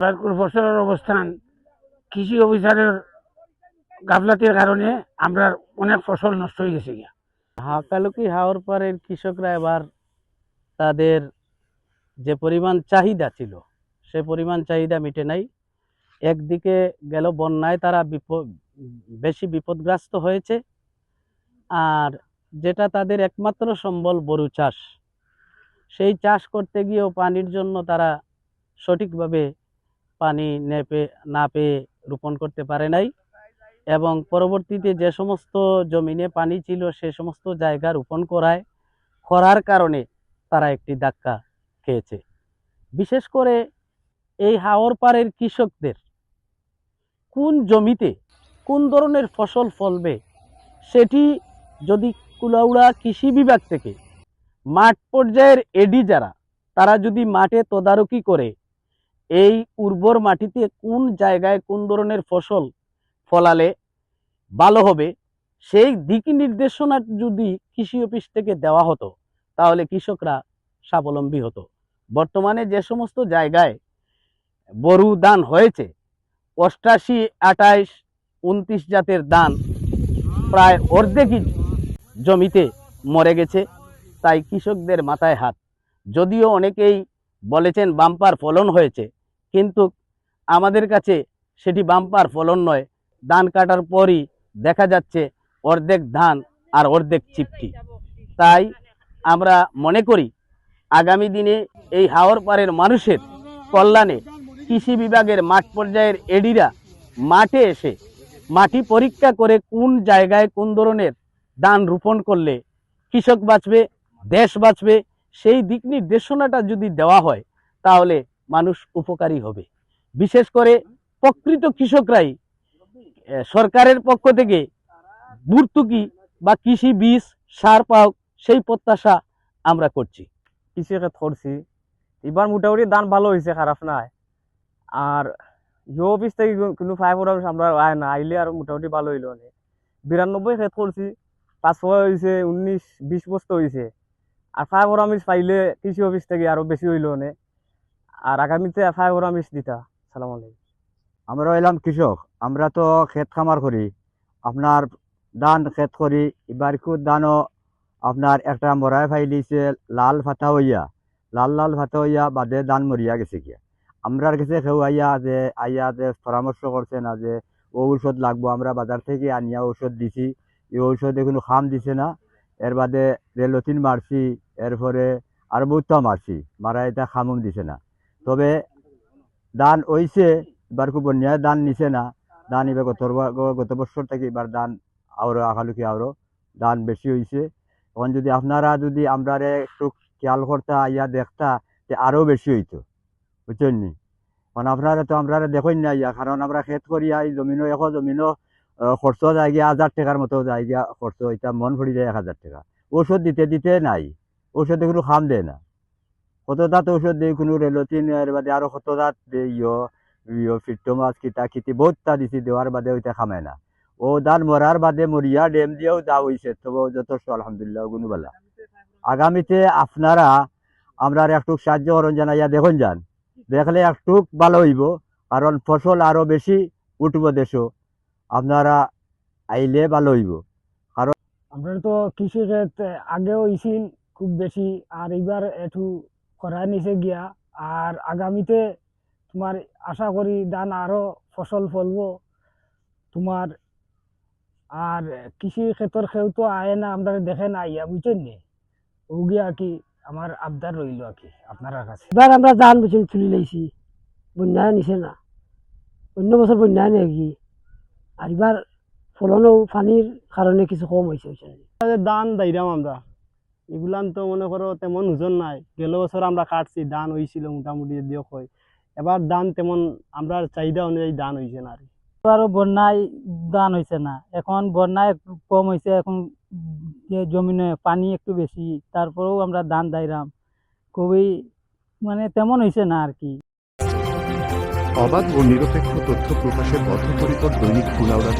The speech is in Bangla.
এবার ফসলের অবস্থান কৃষি অফিসারের গাফলাতির কারণে আমরা অনেক ফসল নষ্ট হয়ে গেছে গিয়া। হাকালুকি হাওর পারের কৃষকরা এবার তাদের যে পরিমাণ চাহিদা ছিল, সে পরিমাণ চাহিদা মিটে নাই। একদিকে গেল বন্যায় তারা বিপদ, বেশি বিপদগ্রস্ত হয়েছে। আর যেটা তাদের একমাত্র সম্বল বড়ু চাষ, সেই চাষ করতে গিয়েও পানির জন্য তারা সঠিকভাবে পানি নেপে না পেয়ে রোপণ করতে পারে নাই এবং পরবর্তীতে যে সমস্ত জমিনে পানি ছিল সে সমস্ত জায়গা রোপণ করায় খরার কারণে তারা একটি ধাক্কা খেয়েছে। বিশেষ করে এই হাওর পাড়ের কৃষকদের, কোন জমিতে কোন ধরনের ফসল ফলবে সেটি যদি কুলাউড়া কৃষি বিভাগ থেকে মাঠ পর্যায়ের এডি যারা, তারা যদি মাঠে তদারকি করে এই উর্বর মাটিতে কোন জায়গায় কোন ধরনের ফসল ফলালে ভালো হবে? সেই দিক নির্দেশনা যদি কৃষি অফিস থেকে দেওয়া হতো, তাহলে কৃষকরা স্বাবলম্বী হতো। বর্তমানে যে সমস্ত জায়গায় বরু দান হয়েছে, অষ্টাশি, আঠাইশ, উনত্রিশ জাতের দান প্রায় অর্ধেকই জমিতে মরে গেছে, তাই কৃষকদের মাথায় হাত। যদিও অনেকেই বলেছেন বাম্পার ফলন হয়েছে কিন্তু আমাদের কাছে সেটি বাম্পার ফলন নয়। ধান কাটার পরই দেখা যাচ্ছে অর্ধেক ধান আর অর্ধেক চিপটি। তাই আমরা মনে করি, আগামী দিনে এই হাওর পাড়ের মানুষের কল্যাণে কৃষি বিভাগের মাঠ পর্যায়ের এডিরা মাঠে এসে মাটি পরীক্ষা করে কোন জায়গায় কোন ধরনের ধান রোপণ করলে কৃষক বাঁচবে, দেশ বাঁচবে, সেই দিক নির্দেশনাটা যদি দেওয়া হয়, তাহলে মানুষ উপকারী হবে। বিশেষ করে প্রকৃত কৃষকরাই সরকারের পক্ষ থেকে ভর্তুকি বা কৃষি বীজ, সার পাওক সেই প্রত্যাশা আমরা করছি। কৃষি ক্ষেত করছি এবার মোটামুটি ধান ভালো হয়েছে, খারাপ নাই। আর ইউ অফিস থেকে কোনো ফাইভ অফিস আমরা আয় না, আইলে আর মোটামুটি ভালো হইল অনেক বিরানব্বই ক্ষেত করছি পাঁচ ছয় হয়েছে উনিশ, বিশ বস্তা হয়েছে আর ফাইভ অফিস পাইলে কৃষি অফিস থেকে আরও বেশি হইল অনেক আর আগামীতে ফাইভ অফিস দিতা। সালাম আমরা হইলাম কৃষক। আমরা তো ক্ষেত খামার করি। আপনার ধান ক্ষেত করি। এবার খুব ধানও আপনার একটা মরাই ফাইলিছে লাল ফাতা হইয়া। লাল লাল ফাতা হইয়া বাদে ধান মরিয়া গেছে গিয়া। আমরার কাছে কেউ আইয়া যে আইয়া যে পরামর্শ করছে না যে, ও ঔষধ লাগবো, আমরা বাজার থেকে আনিয়া ঔষধ দিছি। এই ঔষধে কোনো খাম দিছে না। এর বাদে রেলতিন মারছি, এরপরে আর বহুতটা মারছি। মারা এটা খামুম দিছে না। তবে ধান হইছে, এবার খুব বন্যায় দান নিছে না। দান এবার গত গত বছর থেকে এবার দান আরও আকালুকি আরও দান বেশি হয়েছে এখন যদি আপনারা যদি আমরা একটু খেয়াল করতা, ইয়া দেখতা তে আরও বেশি হইতো, বুঝছেন নি? কারণ আপনারা তো আমরা দেখেন না, ইয়া, কারণ আমরা খেত করি, এই জমিনও এখন জমিনও খরচ যায় গিয়া, হাজার টাকার মতো যায় গিয়া খরচ, এটা মন ভরি যায় এক হাজার টাকা। ঔষধ দিতে দিতে নাই। ঔষধে কোনো খাম দেয় না। কত দাঁত ঔষধ দেয় কোনো রেলতিন এর বাদে আরও কত দাঁত দেয় ইয় ইয় মাছ কিতা খিতি বহুত তা দিছি দেওয়ার বাদে ওইটা খামায় না ও দান মরার বাদে মরিয়া ডেম দিয়েও দা হইছে তবে যথেষ্ট আলহামদুলিল্লাহ গুনুবালা আগামীতে আপনারা আমরা একটু সাহায্য করুন জানাইয়া দেখুন যান দেখলে একটু ভালো হইব কারণ ফসল আরও বেশি উঠব দেশও আপনারা আইলে ভালো হইব কারণ আমরা তো কৃষি আগেও ইছিল খুব বেশি আর এবার একটু করা নিচে গিয়া। আর আগামীতে তোমার আশা করি ধান আরও ফসল ফলবো। তোমার আর কৃষি ক্ষেতর খেউ তো আয় না আমরা দেখে না ইয়া বুঝছেন নি? ও গিয়া কি আমার আবদার রইল আর কি আপনার কাছে। এবার আমরা ধান বছর তুলি লাইছি বন্যায় নিছে না। অন্য বছর বন্যায় নেই কি? আর এবার ফলনও পানির কারণে কিছু কম হয়েছে? দান দাইরাম আমরা। এগুলান তো মনে করো তেমন ওজন নাই। গেল বছর আমরা কাটছি ধান হয়েছিল মোটামুটি দিও হয় এবার ধান তেমন আমরা চাহিদা অনুযায়ী ধান হয়েছে না আর বন্যায় দান হয়েছে না। এখন বন্যায় একটু কম হয়েছে এখন যে জমিনে পানি একটু বেশি তারপরেও আমরা ধান দাইরাম খুবই মানে তেমন হয়েছে না আর কি। অবাধ ও নিরপেক্ষ তথ্য প্রকাশের বদ্ধপরিকর দৈনিক কুলাউড়া